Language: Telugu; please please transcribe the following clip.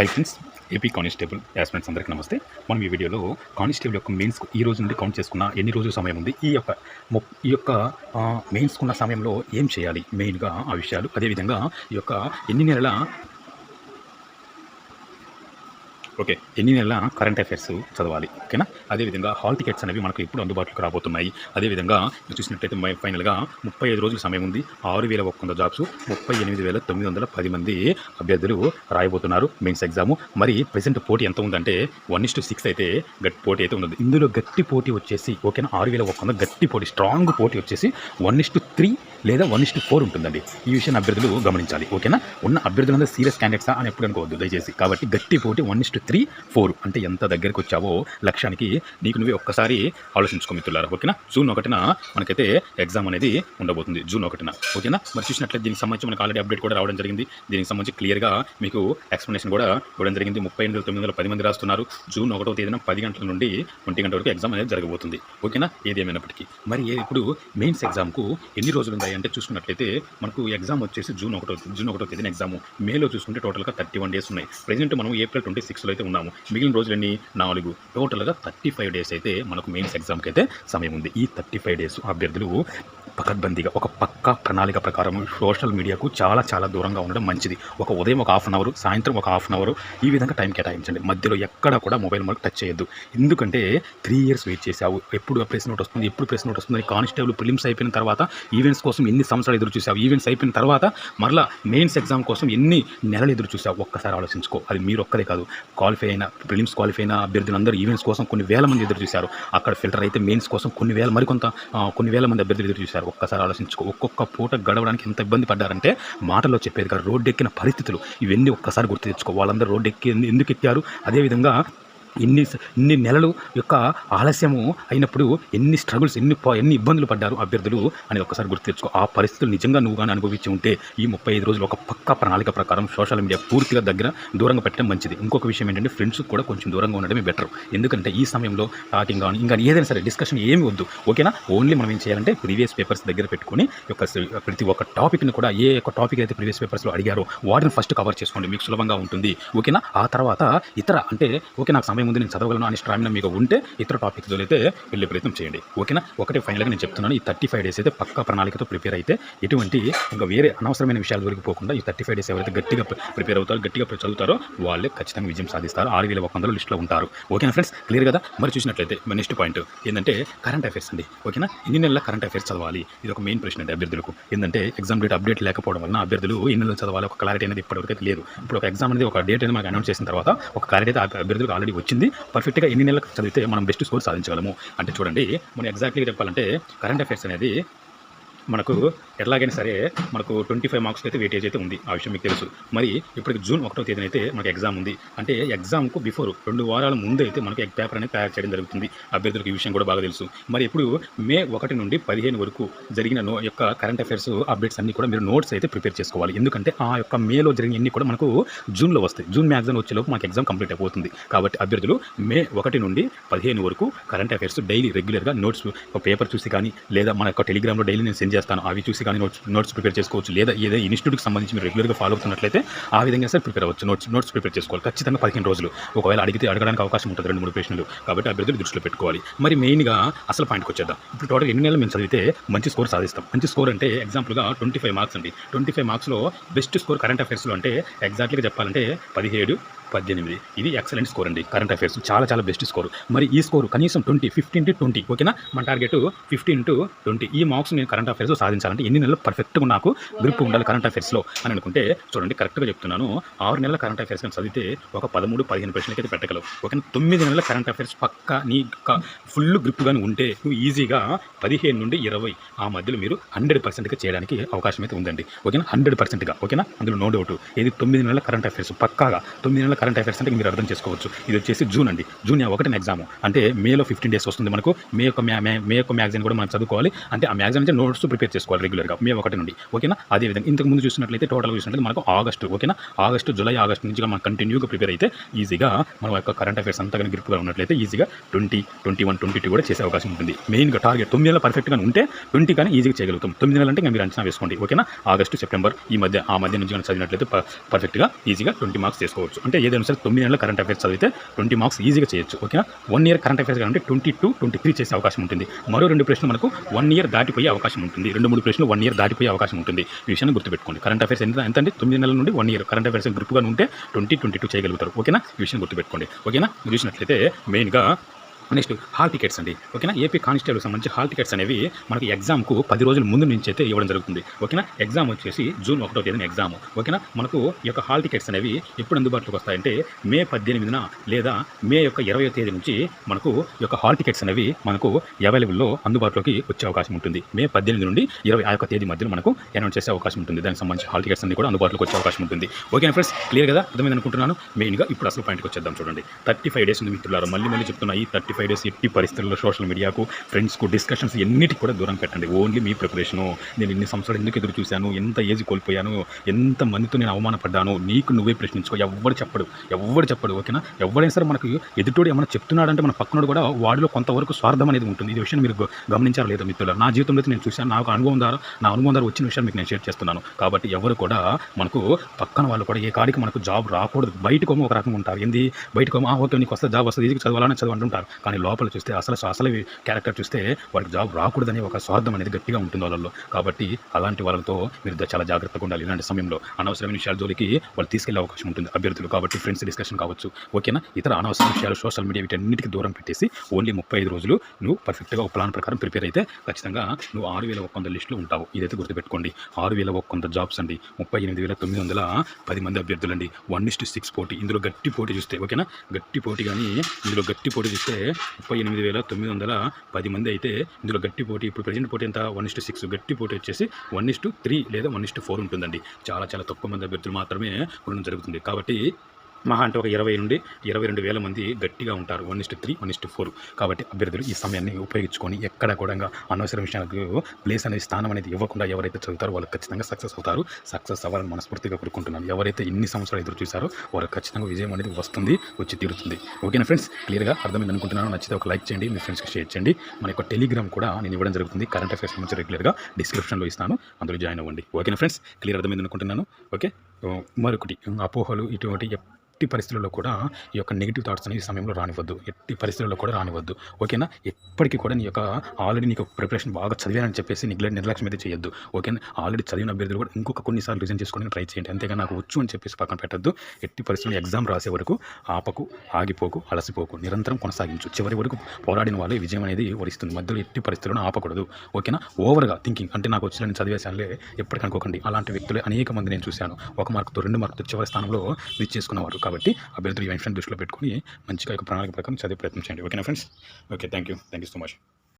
హాయ్ ఫ్రెండ్స్ ఏపీ కానిస్టేబుల్ యాస్మెంట్స్ అందరికీ నమస్తే. మనం ఈ వీడియోలో కానిస్టేబుల్ యొక్క మెయిన్స్ ఈ రోజు నుండి కౌంట్ చేసుకున్న ఎన్ని రోజుల సమయం ఉంది ఈ యొక్క ఈ యొక్క మెయిన్స్కున్న సమయంలో ఏం చేయాలి మెయిన్గా ఆ విషయాలు అదేవిధంగా ఈ యొక్క ఎన్ని నెలల ఓకే ఎన్ని నెలల కరెంట్ అఫైర్స్ చదవాలి ఓకేనా? అదేవిధంగా హాల్ టికెట్స్ అనేవి మనకు ఇప్పుడు అందుబాటులోకి రాబోతున్నాయి. అదేవిధంగా మీరు చూసినట్లయితే ఫైనల్గా ముప్పై ఐదు రోజుల సమయం ఉంది. ఆరు వేల ఒక్క వంద జాబ్స్ ముప్పై ఎనిమిది వేల తొమ్మిది వందల పది మంది అభ్యర్థులు రాయబోతున్నారు. మెయిన్స్ ఎగ్జాము మరి ప్రజెంట్ పోటీ ఎంత ఉందంటే వన్ ఇస్ టు సిక్స్ అయితే గట్టి పోటీ అయితే ఉంది ఇందులో గట్టి పోటీ వచ్చేసి ఓకేనా? ఆరు వేల ఒక్క వంద గట్టి పోటీ స్ట్రాంగ్ పోటీ వచ్చేసి వన్ ఇస్ టు త్రీ లేదా వన్ ఇస్ టు ఫోర్ ఉంటుందండి. ఈ విషయాన్ని అభ్యర్థులు గమనించాలి. ఓకేనా? ఉన్న అభ్యర్థులందరూ సీరియస్ క్యాండిడేట్సా అని ఎప్పుడు అనుకోవద్దు. దయచేసి. కాబట్టి గట్టి పోటీ వన్ ఇస్టు త్రీ ఫోర్ అంటే ఎంత దగ్గరికి వచ్చావో లక్ష్యానికి నీకు నువ్వే ఒక్కసారి ఆలోచించుకో మిత్రులారా. ఓకేనా? జూన్ ఒకటిన మనకైతే ఎగ్జామ్ అనేది ఉండబోతుంది. జూన్ ఒకటిన. ఓకేనా? మరి చూసినట్లయితే దీనికి సంబంధించి మనకు ఆల్రెడీ అప్డేట్ కూడా రావడం జరిగింది. దీనికి సంబంధించి క్లియర్గా మీకు ఎక్స్ప్లెనేషన్ కూడా ఇవ్వడం జరిగింది. ముప్పై ఎనిమిది తొమ్మిది వందల పది మంది రాస్తున్నారు. జూన్ ఒకటో తేదీన పది గంటల నుండి ఒంటి గంట వరకు ఎగ్జామ్ అనేది జరగబోతుంది. ఓకేనా? ఏది మరి ఇప్పుడు మెయిన్స్ ఎగ్జామ్కు ఎన్ని రోజులు ఉంటాయి అంటే చూసుకున్నట్లయితే మనకు ఎగ్జామ్ వచ్చేసి జూన్ ఒకటో జూన్ ఒకటో తేదీన ఎగ్జామ్. మేలో చూసుకుంటే టోటల్గా థర్టీ వన్ డేస్ ఉన్నాయి. ప్రజెంట్ మనం ఏప్రిల్ ట్వంటీ సిక్స్లో అయితే ఉన్నాము. మిగిలిన రోజులన్నీ నాలుగు. టోటల్గా థర్టీ ఫైవ్ డేస్ అయితే మనకు మెయిన్స్ ఎగ్జామ్కి అయితే సమయం ఉంది. ఈ థర్టీ ఫైవ్ డేస్ అభ్యర్థులు పకడ్బందీగా ఒక పక్క ప్రణాళిక ప్రకారం సోషల్ మీడియాకు చాలా చాలా దూరంగా ఉండడం మంచిది. ఒక ఉదయం ఒక హాఫ్ అన్ అవర్ సాయంత్రం ఒక హాఫ్ అన్ అవర్ ఈ విధంగా టైం కేటాయించండి. మధ్యలో ఎక్కడ కూడా మొబైల్ మనకు టచ్ చేయొద్దు. ఎందుకంటే త్రీ ఇయర్స్ వెయిట్ చేసావు ఎప్పుడు ప్రెస్ నోట్ వస్తుంది ఎప్పుడు ప్రెస్ నోట్ వస్తుంది కానిస్టేబుల్ ప్రిలిమ్స్ అయిపోయిన తర్వాత ఈవెంట్స్ కోసం ఎన్ని సంవత్సరాలు ఎదురు చూసావు? ఈవెంట్స్ అయిపోయిన తర్వాత మరలా మెయిన్స్ ఎగ్జామ్ కోసం ఎన్ని నెలలు ఎదురు చూసావు? ఒక్కసారి ఆలోచించుకో. అది మీరు ఒక్కరే కాదు. క్వాలిఫై అయిన ప్రిలిమ్స్ క్వాలిఫై అయిన అభ్యర్థులందరూ ఈవెంట్స్ కోసం కొన్ని వేల మంది ఎదురు చూశారు. అక్కడ ఫిల్టర్ అయితే మెయిన్స్ కోసం కొన్ని వేల మరికొంత కొన్ని వేల మంది అభ్యర్థులు ఎదురు చూశారు. ఒక్కసారి ఆలోచించుకో. ఒక్కొక్క పూట గడవడానికి ఎంత ఇబ్బంది పడ్డారంటే మాటల్లో చెప్పేది కాదు. రోడ్డు ఎక్కిన పరిస్థితులు. ఇవన్నీ ఒక్కసారి గుర్తు తెచ్చుకో. వాళ్ళందరూ రోడ్డు ఎక్కి ఎందుకు ఎక్కారు? అదేవిధంగా ఇన్ని ఇన్ని నెలలు యొక్క ఆలస్యము అయినప్పుడు ఎన్ని స్ట్రగుల్స్ ఎన్ని ఎన్ని ఇబ్బందులు పడ్డారు అభ్యర్థులు అని ఒకసారి గుర్తు తెచ్చుకో. ఆ పరిస్థితులు నిజంగా నువ్వు కానీ అనుభవించి ఉంటే ఈ ముప్పై ఐదు రోజులు ఒక పక్క ప్రణాళిక ప్రకారం సోషల్ మీడియా పూర్తిగా దగ్గర దూరంగా పెట్టడం మంచిది. ఇంకొక విషయం ఏంటంటే ఫ్రెండ్స్ కూడా కొంచెం దూరంగా ఉండడమే బెటర్. ఎందుకంటే ఈ సమయంలో టాకింగ్ కానీ ఇంకా ఏదైనా సరే డిస్కషన్ ఏమి వద్దు. ఓకేనా? ఓన్లీ మనం ఏం చేయాలంటే ప్రీవియస్ పేపర్స్ దగ్గర పెట్టుకొని యొక్క ప్రతి ఒక్క టాపిక్ని కూడా ఏ ఒక్క టాపిక్ అయితే ప్రీవియస్ పేపర్స్లో అడిగారో వాటిని ఫస్ట్ కవర్ చేసుకోండి. మీకు సులభంగా ఉంటుంది. ఓకేనా? ఆ తర్వాత ఇతర అంటే ఓకే నాకు సమయం ఉంది నేను చదవగలను అని స్టామినా మీకు ఉంటే ఇతర టాపిక్స్ అయితే వెళ్ళే ప్రయత్నం చేయండి. ఓకేనా? ఒకటే ఫైనల్గా నేను చెప్తున్నాను ఈ థర్టీ ఫైవ్ డేస్ అయితే పక్కా ప్రణాళికతో ప్రిపేర్ అయితే ఎటువంటి ఇంకా వేరే అనవసరమైన విషయాలు దొరికి పోకుండా ఈ థర్టీ ఫైవ్ డేస్ ఎవరైతే గట్టిగా ప్రిపేర్ అవుతారో గట్టిగా చదువుతారో వాళ్ళే ఖచ్చితంగా విజయం సాధిస్తారు. ఆరు వేల ఒక వందల లిస్టులో ఉంటారు. ఓకేనా ఫ్రెండ్స్? క్లియర్ కదా? మరి చూసినట్లయితే నెక్స్ట్ పాయింట్ ఏంటంటే కరెంట్ అఫైర్స్ అండి. ఓకేనా? ఎన్ని నెలల కరెంట్ అఫైర్స్ చదవాలి? ఇది ఒక మెయిన్ ప్రశ్న అండి అభ్యర్థులకు. ఏంటంటే ఎగ్జామ్ డేట్ అప్డేట్ లేకపోవడం వలన అభ్యర్థులు ఎన్ని నెలలు చదవాలి? ఒక క్లారిటీ అనేది ఇప్పటివరకు లేదు. ఇప్పుడు ఒక ఎగ్జామ్ అనేది ఒక డేట్ అనేది మనకు అనౌన్స్ చేసిన తర్వాత ఒక క్లారిటీ అయితే అభ్యర్థులకు ఆల్రెడీ వచ్చింది. పర్ఫెక్ట్గా ఎన్ని నెలలకు చదివితే మనం బెస్ట్ స్కోర్ సాధించగలము? అంటే చూడండి మనం ఎగ్జాక్ట్గా చెప్పాలంటే కరెంట్ అఫైర్స్ అనేది మనకు ఎలాగైనా సరే మనకు ట్వంటీ ఫైవ్ మార్క్స్కి అయితే వెయిటేజ్ అయితే ఉంది. ఆ విషయం మీకు తెలుసు. మరి ఇప్పటికి జూన్ ఒకటో తేదీన అయితే మనకు ఎగ్జామ్ ఉంది. అంటే ఎగ్జామ్కు బిఫోర్ రెండు వారాల ముందు అయితే మనకు పేపర్ అనేది తయారు చేయడం జరుగుతుంది. అభ్యర్థులకు ఈ విషయం కూడా బాగా తెలుసు. మరి ఇప్పుడు మే ఒకటి నుండి పదిహేను వరకు జరిగిన నో యొక్క కరెంట్ అఫైర్స్ అప్డేట్స్ అన్ని కూడా మీరు నోట్స్ అయితే ప్రిపేర్ చేసుకోవాలి. ఎందుకంటే ఆ యొక్క మేలో జరిగిన అన్ని కూడా మనకు జూన్లో వస్తాయి. జూన్ మ్యాగ్జామ్ వచ్చేలోపు మనకు ఎగ్జామ్ కంప్లీట్ అయిపోతుంది. కాబట్టి అభ్యర్థులు మే ఒకటి నుండి పదిహేను వరకు కరెంట్ అఫైర్స్ డైలీ రెగ్యులర్గా నోట్స్ ఒక పేపర్ చూసి కానీ లేదా మన యొక్క టెలిగ్రామ్లో డైలీ నేను సెండ్ చేస్తాను. అవి చూసి కానీ నోట్స్ నోట్స్ ప్రిపేర్ చేసుకోవచ్చు. లేదా ఏదో ఇన్స్టిట్యూట్కి సంబంధించి మీరు రెగ్యులర్గా ఫాలో అవుతున్నట్లయితే ఆ విధంగా సార్ ప్రిపేర్ అవ్వచ్చు. నోట్స్ నోట్స్ ప్రిపేర్ చేసుకోవాలి. ఖచ్చితంగా పదిహేను రోజులు. ఒకవేళ అడిగితే అడగడానికి అవకాశం ఉంటుంది. రెండు మూడు ప్రశ్నలు కాబట్టి అభ్యర్థులు దృష్టిలో పెట్టుకోవాలి. మరి మెయిన్గా అసలు పాయింట్కి వచ్చేద్దాం. ఇప్పుడు టోటల్ ఎన్ని నెలలు మేము చదివితే మంచి స్కోర్ సాధిస్తాం? మంచి స్కోర్ అంటే ఎగ్జాంపుల్గా ట్వంటీ ఫైవ్ మార్క్స్ అండి. ట్వంటీ ఫైవ్ మార్క్స్లో బెస్ట్ స్కోర్ కరెంట్ అఫైర్స్లో అంటే ఎగ్జాక్ట్లీగా చెప్పాలంటే పదిహేడు పద్దెనిమిది. ఇది ఎక్సలెంట్ స్కోర్ అండి. కరెంట్ అఫైర్స్ చాలా చాలా బెస్ట్ స్కోర్ మరి ఈ స్కోర్ కనీసం ట్వంటీ ఫిఫ్టీన్ టు ట్వంటీ ఓకేనా మన టార్గెట్ ఫిఫ్టీన్ టు ట్వంటీ ఈ మార్క్స్ నేను కరెంట్ అఫైర్స్ సాధించాలంటే ఎన్ని నెలలు పర్ఫెక్ట్గా నాకు గ్రిప్ ఉండాలి కరెంట్ అఫైర్స్లో అని అనుకుంటే చూడండి కరెక్ట్గా చెప్తున్నాను. ఆరు నెలల కరెంట్ అఫైర్స్ కానీ చదివితే ఒక పదమూడు పదిహేను ప్రశ్నలకి అయితే పెట్టగలవు. ఓకేనా తొమ్మిది నెలల కరెంట్ అఫైర్స్ పక్క నీ ఫుల్ గ్రిప్ కానీ ఉంటే నువ్వు ఈజీగా పదిహేను నుండి ఇరవై. ఆ మధ్యలో మీరు హండ్రెడ్ పర్సెంట్గా చేయడానికి అవకాశం అయితే ఉందండి. ఓకేనా హండ్రెడ్ పర్సెంట్గా ఓకేనా అందులో నో డౌట్ ఇది తొమ్మిది నెలల కరెంట్ అఫైర్స్ పక్కాగా తొమ్మిది నెలల కరెంట్ అఫైర్స్ అంటే మీరు అర్థం చేసుకోవచ్చు. ఇది వచ్చేసి జూన్ అండి. జూన్ ఒకటిన ఎగ్జామ్ అంటే మేలో ఫిఫ్టీన్ డేస్ వస్తుంది మనకు. మే యొక్క మే- యొక్క మ్యాగజైన్ కూడా మనం చదువుకోవాలి. అంటే ఆ మ్యాగజైన్ అంటే నోట్స్ ప్రిపేర్ చేసుకోవాలి రెగ్యులర్గా మే ఒకటి నుండి. ఓకేనా? అదే విధంగా ఇంతకు ముందు చూసినట్లయితే టోటల్ చూసినట్లయితే మనకు ఆగస్టు ఓకేనా? ఆగస్టు జూలై ఆగస్టు నుంచి మనం కంటిన్యూగా ప్రిపేర్ అయితే ఈజీగా మన యొక్క కరెంట్ అఫైర్స్ అంతా కానీ గ్రిప్గా ఉన్నట్లయితే ఈజీగా twenty twenty one twenty two కూడా చేసే అవకాశం ఉంటుంది. మెయిన్గా టార్గెట్ తొమ్మిది నెలలు పర్ఫెక్ట్గా ఉంటే ట్వంటీ కానీ ఈజీగా చేయగలుగుతాం. తొమ్మిది నెలలు అంటే మీరు అంచనా వేసుకోండి. ఓకేనా? ఆగస్టు సెప్టెంబర్ ఈ మధ్య ఆ మధ్య నుంచి కానీ చదివినట్లయితే పర్ఫెక్ట్గా ఈజీగా ట్వంటీ మార్క్స్ చేసుకోవచ్చు. అంటే ఏదైనా సరే తొమ్మిది నెలల కరెంట్ అఫైర్స్ చదివితే ట్వంటీ మార్క్స్ ఈజీగా చేయొచ్చు ఓకేనా వన్ ఇయర్ కరెంట్ అఫైర్స్ కాబట్టి ట్వంటీ టూ ట్వంటీ త్రీ చేసే అవకాశం ఉంటుంది. మరో రెండు ప్రశ్నలు మనకు వన్ ఇయర్ దాటిపోయే అవకాశం ఉంటుంది. రెండు మూడు ప్రశ్నలు వన్ ఇయర్ దాటిపోయే అవకాశం ఉంటుంది. ఈ విషయాన్ని గుర్తుపెట్టుకోండి. కరెంట్ అఫైర్స్ ఎంత ఎంత అంటే తొమ్మిది నెలల నుండి వన్ ఇయర్ కరెంట్ అఫైర్స్ గ్రూప్గా ఉంటే ట్వంటీ ట్వంటీ టూ చేయగలుగుతారు ఓకేనా ఈ విషయం గుర్తుపెట్టుకోండి ఓకేనా చూసినట్లయితే మెయిన్గా నెక్స్ట్ హాల్ టికెట్స్ అండి. ఓకేనా? ఏపీ కానిస్టేబుల్ సంబంధించి హాల్ టికెట్స్ అనేవి మనకి ఎగ్జామ్కు పది రోజుల ముందు నుంచి అయితే ఇవ్వడం జరుగుతుంది. ఓకేనా? ఎగ్జామ్ వచ్చేసి జూన్ ఒకటో తేదీన ఎగ్జామ్ ఓకేనా? మనకు ఈ యొక్క హాల్ టికెట్స్ అనేవి ఎప్పుడు అందుబాటులోకి వస్తాయంటే మే పద్దెనిమిదిన లేదా మే యొక్క ఇరవై తేదీ నుంచి మనకు ఈ యొక్క హాల్ టికెట్స్ అనేవి మనకు అవైలబుల్లో అందుబాటులోకి వచ్చే అవకాశం ఉంటుంది. మే పద్దెనిమిది నుండి ఇరవై ఆ యొక్క తేదీ మధ్యలో మనకు అనౌన్స్ చేసే అవకాశం ఉంటుంది. దానికి సంబంధించి హాల్ టికెట్స్ అన్ని కూడా అందుబాటులోకి వచ్చే అవకాశం ఉంటుంది. ఓకే ఫ్రెండ్స్ క్లియర్ కదా? అర్థమైంది అనుకుంటున్నాను. మెయిన్గా ఇప్పుడు అసలు పాయింట్కి వచ్చేద్దాం చూడండి. థర్టీ ఫైవ్ డేస్ ఉంది మిత్రులారు. మళ్ళీ మళ్ళీ చెప్తున్నా ఈ థర్టీ ఫైవ్ ఎట్టి పరిస్థితుల్లో సోషల్ మీడియాకు ఫ్రెండ్స్కు డిస్కషన్స్ ఎన్నిటికి కూడా దూరం పెట్టండి. ఓన్లీ మీ ప్రిపరేషను నేను ఇన్ని సంవత్సరాలు ఎందుకు ఎదురు చూశాను? ఎంత ఏజ్ కోల్పోయాను? ఎంత మందితో నేను అవమానపడ్డాను? నీకు నువ్వే ప్రశ్నించుకో. ఎవ్వడు చెప్పడు. ఎవ్వరు చెప్పడు. ఓకేనా? ఎవరైనా సరే మనకు ఎదుటోడు ఏమైనా చెప్తున్నాడంటే మన పక్కనోడు కూడా వాడిలో కొంతవరకు స్వార్థం అనేది ఉంటుంది. ఈ విషయం మీరు గమనించారు లేదా మిత్రులు నా జీవితంలో అయితే నేను చూశాను. నాకు అనుభవం ద్వారా నా అనుభవం ద్వారా వచ్చిన విషయం మీకు నేను షేర్ చేస్తున్నాను. కాబట్టి ఎవరు కూడా మనకు పక్కన వాళ్ళు కూడా ఏ కాడికి మనకు జాబ్ రాకూడదు. బయటకు ఒక రకంగా ఉంటారు. ఏంది? బయటకు ఓకే నీకు వస్తే జాబ్ వస్తుంది. ఇది చదవాలని చదవంటుంటారు కానీ లోపల చూస్తే అసలు అసలు క్యారెక్టర్ చూస్తే వాళ్ళకి జాబ్ రాకూడదని ఒక స్వార్థం అనేది గట్టిగా ఉంటుంది వాళ్ళలో కాబట్టి అలాంటి వాళ్ళతో మీరు చాలా జాగ్రత్తగా ఉండాలి. ఇలాంటి సమయంలో అనవసరమైన విషయాల జోలికి వాళ్ళు తీసుకెళ్ళే అవకాశం ఉంటుంది అభ్యర్థులు. కాబట్టి ఫ్రెండ్స్ డిస్కషన్ కావచ్చు. ఓకేనా? ఇతర అనవసర విషయాలు సోషల్ మీడియా వీటన్నిటికీ దూరం పెట్టేసి ఓన్లీ ముప్పై ఐదు రోజులు నువ్వు పర్ఫెక్ట్గా ఒక ప్లాన్ ప్రకారం ప్రిపేర్ అయితే ఖచ్చితంగా నువ్వు ఆరు వేల ఒక్క వంద లిస్టులో ఉంటావు. ఇదైతే గుర్తుపెట్టుకోండి. ఆరు వేల ఒక్క వంద జాబ్స్ అండి. ముప్పై ఎనిమిది వేల తొమ్మిది వందల పది మంది అభ్యర్థులు అండి వన్ ఇస్టు సిక్స్ పోటీ. ఇందులో గట్టి పోటీ చూస్తే ఓకేనా? గట్టి పోటీ కానీ ఇందులో గట్టి పోటీ చూస్తే ముప్పై ఎనిమిది వేల తొమ్మిది వందల పది మంది అయితే ఇందులో గట్టి పోటీ ఇప్పుడు ప్రజెంట్ పోటీ ఎంత? వన్ ఇస్టు సిక్స్ గట్టి పోటీ వచ్చేసి వన్ ఇస్టు త్రీ లేదా వన్ ఇస్టు ఫోర్ ఉంటుందండి. చాలా చాలా తక్కువ మంది అభ్యర్థులు మాత్రమే ఉండడం జరుగుతుంది. కాబట్టి మహా అంటే ఒక ఇరవై నుండి ఇరవై రెండు వేల మంది గట్టిగా ఉంటారు. One is to three one is to four. కాబట్టి అభ్యర్థులు ఈ సమయాన్ని ఉపయోగించుకొని ఎక్కడ కూడా అనవసర విషయాలకు ప్లేస్ అనేది స్థానం అనేది ఇవ్వకుండా ఎవరైతే చదువుతారో వాళ్ళు ఖచ్చితంగా సక్సెస్ అవుతారు. సక్సెస్ అవ్వాలని మనస్ఫూర్తిగా కోరుకుంటున్నాను. ఎవరైతే ఇన్ని సంవత్సరాలు ఎదురు చూసారో వాళ్ళకి ఖచ్చితంగా విజయం అనేది వస్తుంది వచ్చి తీరుతుంది. ఓకేనా ఫ్రెండ్స్ క్లియర్గా అర్థమైంది అనుకుంటున్నాను. నచ్చితే ఒక లైక్ చేయండి మీ ఫ్రెండ్స్కి షేర్ చేయండి. మన యొక్క టెలిగ్రామ్ కూడా నేను ఇవ్వడం జరుగుతుంది. కరెంట్ అఫైర్స్ నుంచి రెగ్యులర్గా డిస్క్రిప్షన్లో ఇస్తాను. అందులో జాయిన్ అవ్వండి. ఓకేనా ఫ్రెండ్స్ క్లియర్ అర్థమైంది అనుకుంటున్నాను. ఓకే? మరొకటి అపోహలు ఇటువంటి ఎట్టి పరిస్థితుల్లో కూడా ఈ యొక్క నెగిటివ్ థాట్స్ అనేవి సమయంలో రానివ్వద్దు. ఎట్టి పరిస్థితుల్లో కూడా రానివ్వద్దు. ఓకేనా? ఎప్పటికీ కూడా నీ యొక్క ఆల్రెడీ నీకు ప్రిపరేషన్ బాగా చదివానని చెప్పేసి నిగ్లెక్ట్ నిర్లక్ష్యం అయితే చేయొద్దు. ఓకేనా? ఆల్రెడీ చదివిన అభ్యర్థులు కూడా ఇంకొక కొన్నిసార్లు రిజన్ చేసుకోవడానికి ట్రై చేయండి. అంతేగా నాకు వచ్చు అని చెప్పేసి పక్కన పెట్టద్దు. ఎట్టి పరిస్థితుల్లో ఎగ్జామ్ రాసే వరకు ఆపకు ఆగిపోకు అలసిపోకు నిరంతరం కొనసాగించు. చివరి వరకు పోరాడిన వాళ్ళే విజయం అనేది వరిస్తుంది. మధ్యలో ఎట్టి పరిస్థితులను ఆపకూడదు. ఓకేనా? ఓవర్గా థింకింగ్ అంటే నాకు వచ్చిన చదివేశానులే ఎప్పటికనుకోకండి. అలాంటి వ్యక్తులు అనేక మంది నేను చూశాను. ఒక మార్కుతో రెండు మార్కుతో చివరి స్థానంలో రీచ్ చేసుకున్నవారు. కాబట్టి అభ్యర్థులు ఈ అంశాన్ని దృష్టిలో పెట్టుకుని మంచిగా ఒక ప్రణాళిక ప్రకారం చదివే ప్రయత్నం చేయండి. ఓకేనా friends okay thank you thank you so much